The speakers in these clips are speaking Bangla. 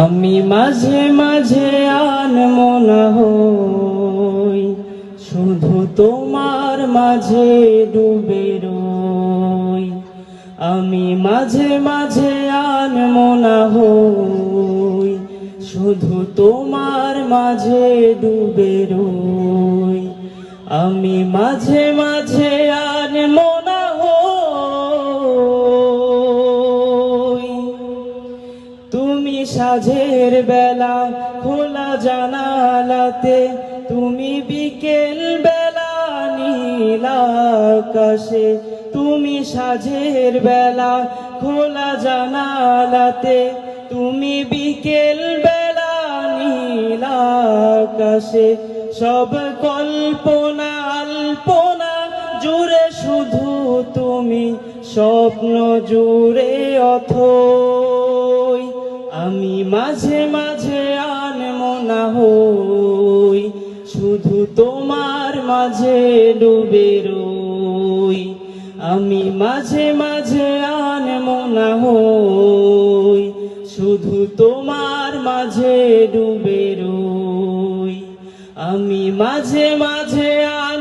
আমি মাঝে মাঝে আনমনা হই, শুধু তোমার মাঝে ডুবে রই। আমি মাঝে মাঝে আনমনা হই, শুধু তোমার মাঝে ডুবে রই। আমি মাঝে মাঝে আনমনা হই তুমি সাঝের বেলা খোলা জানালাতে তুমি বিকেল বেলা নীল আকাশে, তুমি সাঝের বেলা খোলা জানালাতে, তুমি বিকেল বেলা নীল আকাশে। সব কল্পনা আল্পনা জুড়ে শুধু তুমি, স্বপ্ন জুড়ে অথই আমি মাঝে মাঝে আনমনা হই, শুধু তোমার মাঝে ডুবে রই। আমি মাঝে মাঝে আনমনা হই, শুধু তোমার মাঝে ডুবে রই। আমি মাঝে মাঝে আনমনা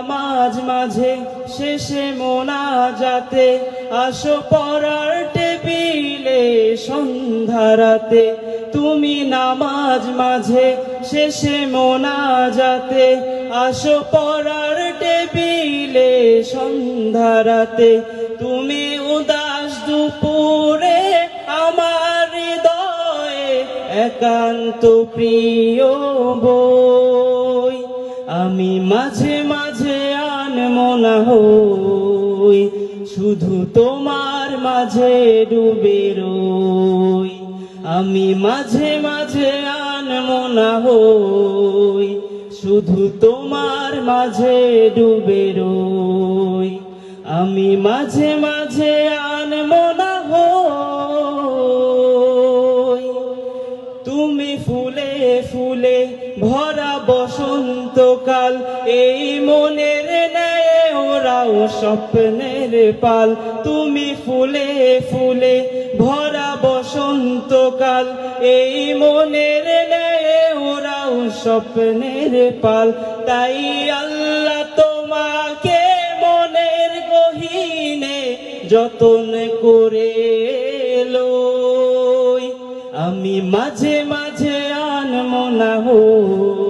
নামাজ মাঝে শেষে মোনা যাতে আসো পড়ার টেবিলে সন্ধ্যারাতে তুমি নামাজ মাঝে শেষে মোনা যাতে আসো পড়ার টেবিলে সন্ধ্যারাতে তুমি উদাস দুপুরে আমার হৃদয়ে একান্ত প্রিয় বই। আমি মাঝে মাঝে আনমনা হই, শুধু তোমার মাঝে ডুবে রই। আমি মাঝে মাঝে আনমনা হই, শুধু তোমার মাঝে ডুবে রই। আমি মাঝে মাঝে আনমনা হই। তুমি ফুলে ফুলে ভরা বসন্তকাল, এই মনের ওরাও স্বপ্নের পাল। তুমি ফুলে ফুলে ভরা বসন্তকাল। এই মনের নেয় ওরাও স্বপ্নের পাল। তাই আল্লাহ তোমাকে মনের গহীনে যতন করে আমি মাঝে মাঝে আনমনা হই।